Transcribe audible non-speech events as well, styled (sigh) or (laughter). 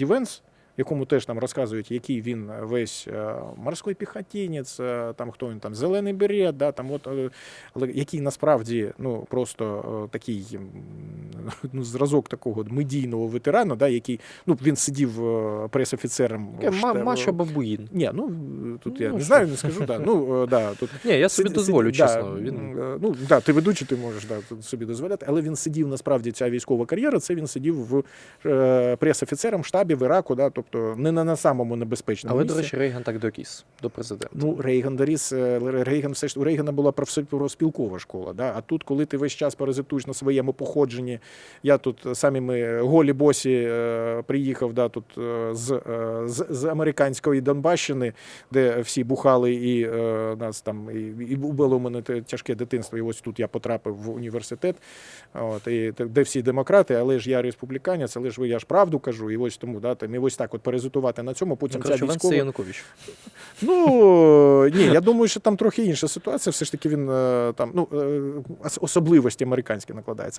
Івенс, якому теж там розказують, який він весь е, морський піхотінець, е, там хто він там, зелений берет, да, там от, е, який насправді ну, просто е, такий (laughs) ну, зразок такого медійного ветерана, да, який ну, він сидів е, прес-офіцером. Штаб- Маша бабуїн. Ні, ну тут я Ну, не що? знаю, не скажу. Да. Ну, е, да, тут Ні, я собі Сид- дозволю, сид- чесно. Да, Він е, ну, да, ти ведучий, ти можеш да, тут собі дозволяти, але він сидів насправді ця військова кар'єра. Це він сидів в е, прес-офіцером штабі в Іраку, да, тобто не на, на самому небезпечному Але, місці. до речі, Рейган так доріс до президента. Ну, Рейган доріс, е, Рейган все ж у Рейгана була профспілкова школа. Да? А тут, коли ти весь час паразитуєш на своєму походженні, я тут самі ми голі босі е, приїхав да, тут е, з, е, з, з американської Донбащини, де всі бухали, і е, нас там і, і було у мене тяжке дитинство. І ось тут я потрапив в університет, от, і, де всі демократи, але ж я республіканець, але ж ви- я ж правду кажу, і ось тому да, там, і ось так от паразитувати на цьому. Потім Ну, ця військова... Янукович. Ну ні, я думаю, що там трохи інша ситуація. Все ж таки він е, там ну е, особливості американські накладаються.